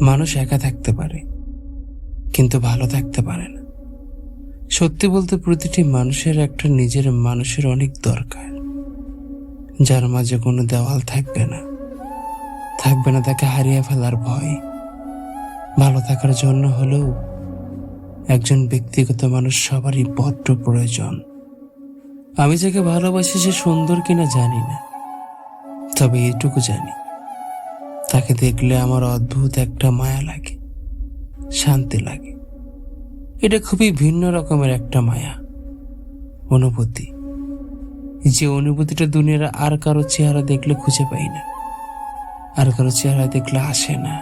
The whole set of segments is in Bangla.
মানুষ একা থাকতে পারে, কিন্তু ভালো থাকতে পারে না। সত্যি বলতে প্রতিটি মানুষের একটা নিজের মানুষের অনেক দরকার। যার মাঝে কোনো দেওয়াল থাকবে না। থাকবে না তাকে হারিয়ে ফেলার ভয়। ভালো থাকার জন্য হলেও একজন ব্যক্তিগত মানুষ সবারই বড্ড প্রয়োজন। আমি যাকে ভালোবাসি সে সুন্দর কিনা জানি না, তবে এটুকু জানি। তাকে দেখলে আমার অদ্ভুত একটা মায়া লাগে, শান্তি লাগে। এটা খুবই ভিন্ন রকমের একটা মায়া, অনুভূতি। যে অনুভূতিটা দুনিয়ার আর কারও চেহারা দেখলে খুঁজে পাই না, আর কারও চেহারা দেখলে আসে না।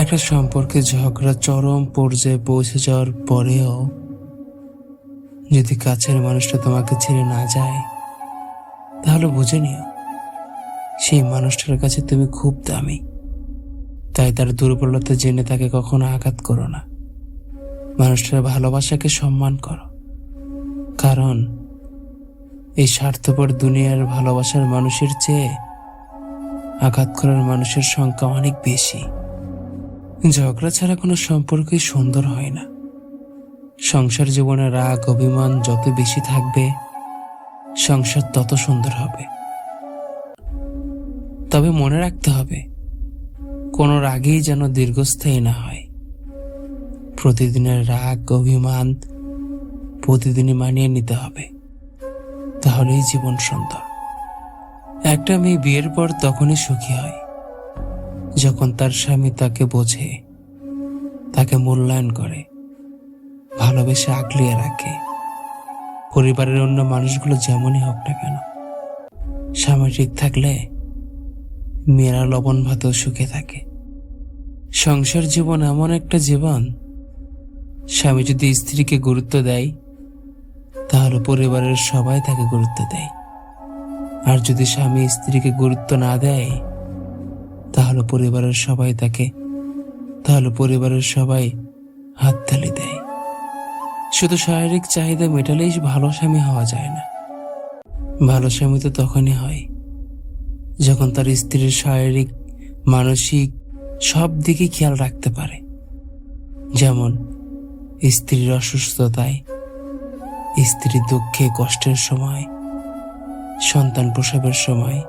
একটা সম্পর্কে ঝগড়া চরম পর্যায়ে পৌঁছে যাওয়ার পরেও যদি কাছের মানুষটা তোমাকে ছেড়ে না যায়, তাহলে বুঝে নিও সেই মানুষটার কাছে তুমি খুব দামি। তাই তার দুর্বলতা জেনে তাকে কখনো আঘাত করো না। মানুষটার ভালোবাসাকে সম্মান করো। কারণ এই স্বার্থপর দুনিয়ার ভালোবাসার মানুষের চেয়ে আঘাত করার মানুষের সংখ্যা অনেক বেশি। ঝগড়া ছাড়া কোনো সম্পর্কই সুন্দর হয় না। সংসার জীবনে রাগ, অভিমান যত বেশি থাকবে, সংসার তত সুন্দর হবে। তবে মনে রাখতে হবে, কোনো রাগেই যেন দীর্ঘস্থায়ী না হয়। প্রতিদিনের রাগ, অভিমান প্রতিদিনই মানিয়ে নিতে হবে। তাহলেই জীবন সুন্দর। একটা মেয়ে বিয়ের পর তখনই সুখী হয়, যখন তার স্বামী তাকে বোঝে, তাকে মূল্যায়ন করে, ভালোবেসে আগলিয়ে রাখে। পরিবারের অন্য মানুষগুলো যেমনই হোক না কেন, স্বামী ঠিক থাকলে মেয়েরা লবণ ভাতেও সুখে থাকে। সংসার জীবন এমন একটা জীবন, স্বামী যদি স্ত্রীকে গুরুত্ব দেয়, তাহলে পরিবারের সবাই তাকে গুরুত্ব দেয়। আর যদি স্বামী স্ত্রীকে গুরুত্ব না দেয়, তাহলে পরিবারের সবাই তাকে, তাহলে পরিবারের সবাই হাততালি দেয়। শুধু শারীরিক চাহিদা মেটালেই ভালো স্বামী হওয়া যায় না। ভালো স্বামী তো তখনই হয় যখন তার স্ত্রীর শারীরিক, মানসিক সব দিকে খেয়াল রাখতে পারে। যেমন, স্ত্রীর অসুস্থতায় স্ত্রীর দুঃখে কষ্টের সময়, সন্তান প্রসবের সময়,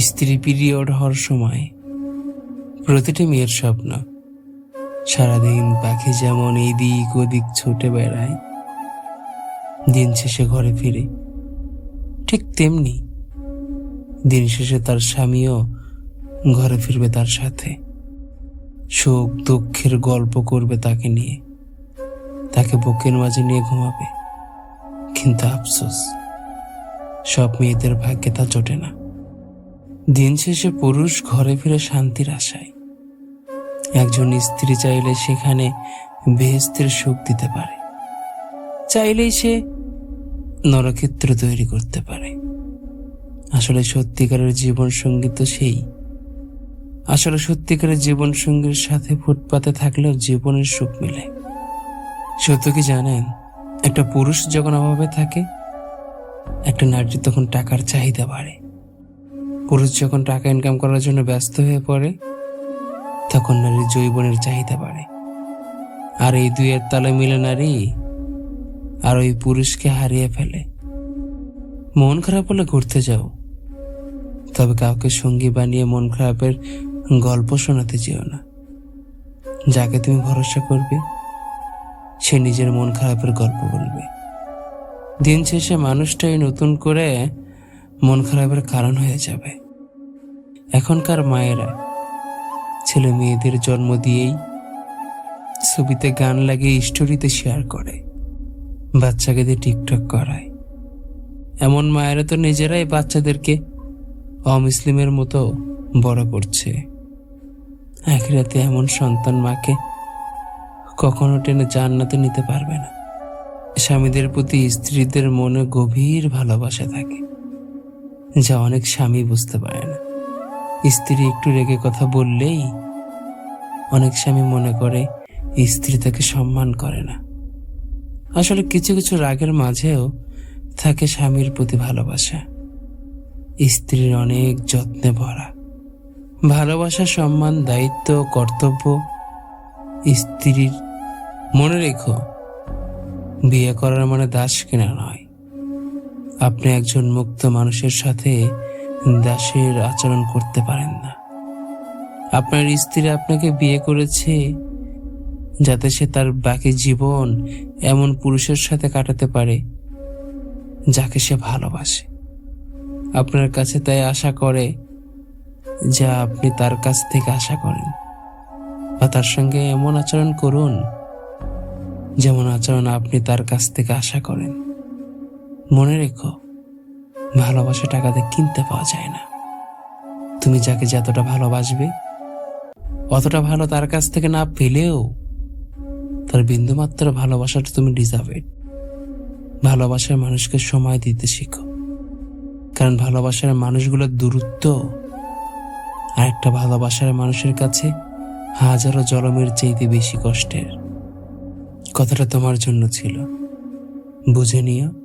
স্ত্রী পিরিয়ড হওয়ার সময়। প্রতিটি মেয়ের স্বপ্ন, সারাদিন পাখি যেমন এদিক ওদিক ছুটে বেড়ায়, দিন শেষে ঘরে ফিরে, ঠিক তেমনি দিন শেষে তার স্বামীও ঘরে ফিরবে তার সাথে। সুখ, দুঃখের গল্প করবে তাকে নিয়ে। তাকে বুকের মাঝে নিয়ে ঘুমাবে। কিন্তু আফসোস, সব মেয়েদের ভাগ্যে তা জোটে না। দিন শেষে পুরুষ ঘরে ফিরে শান্তির আশায়। একজন স্ত্রী চাইলে সেখানে বেহেস্তের সুখ দিতে পারে। চাইলেই সে নরক্ষেত্র তৈরি করতে পারে। আসলে সত্যিকারের জীবন সঙ্গী তো সেই। আসলে সত্যিকারের জীবন সঙ্গীর সাথে ফুটপাতে থাকলেও জীবনের সুখ মিলে। সত্য কি জানেন? একটা পুরুষ যখন অভাবে থাকে, একটা নারীর তখন টাকার চাহিদা বাড়ে। পুরুষ যখন টাকা ইনকাম করার জন্য ব্যস্ত হয়ে পড়ে, তখন নারীর জৈবনের চাহিদা বাড়ে। আর এই দুইয়ের তালে মিলে নারী, আর ওই পুরুষকে হারিয়ে ফেলে। মন খারাপ হলে ঘুরতে যাও। তবে কাউকে সঙ্গী বানিয়ে মন খারাপের গল্প শোনাতে যেও না। যাকে তুমি ভরসা করবে, সে নিজের মন খারাপের গল্প বলবে। দিন শেষে মানুষটাই নতুন করে মন খারাপের কারণ হয়ে যাবে। এখনকার মায়েরা ছেলে মেয়েদের জন্ম দিয়েই ছবিতে গান লাগিয়ে স্টোরিতে শেয়ার করে, বাচ্চাকে দিয়ে টিকটক করায়। এমন মায়েরা তো নিজেরাই বাচ্চাদেরকে অমুসলিমের মতো বড় করছে। এক রাতে এমন সন্তান মাকে কখনো টেনে জান্নাতে নিতে পারবে না। স্বামীদের প্রতি স্ত্রীদের মনে গভীর ভালোবাসা থাকে, যা অনেক স্বামী বুঝতে পারে না। স্ত্রী একটু রেগে কথা বললেই অনেক স্বামী মনে করে স্ত্রী তাকে সম্মান করে না। আসলে কিছু কিছু রাগের মাঝেও থাকে স্বামীর প্রতি ভালোবাসা। স্ত্রীর অনেক যত্নে ভরা। ভালোবাসা, সম্মান, দায়িত্ব, কর্তব্য স্ত্রীর। মনে রেখো, বিয়ে করার মানে দাস কেনা নয়। আপনি একজন মুক্ত মানুষের সাথে দাসের আচরণ করতে পারেন না। আপনার স্ত্রী আপনাকে বিয়ে করেছে যাতে সে তার বাকি জীবন এমন পুরুষের সাথে কাটাতে পারে যাকে সে ভালোবাসে। আপনার কাছে তাই আশা করে যা আপনি তার কাছ থেকে আশা করেন। বা তার সঙ্গে এমন আচরণ করুন, যেমন আচরণ আপনি তার কাছ থেকে আশা করেন। মনে রেখো, ভালোবাসা টাকাতে কিনতে পাওয়া যায় না। তুমি যাকে যতটা ভালোবাসবে, অতটা ভালো তার কাছ থেকে না পেলেও তার বিন্দুমাত্র ভালোবাসাটা তুমি ডিজার্ভেড ভালোবাসার মানুষকে সময় দিতে শিখো। কারণ ভালোবাসার মানুষগুলোর দূরত্ব আর একটা ভালোবাসার মানুষের কাছে হাজারো জলমের চাইতে বেশি কষ্টের। কথাটা তোমার জন্য ছিল। বুঝে নিও।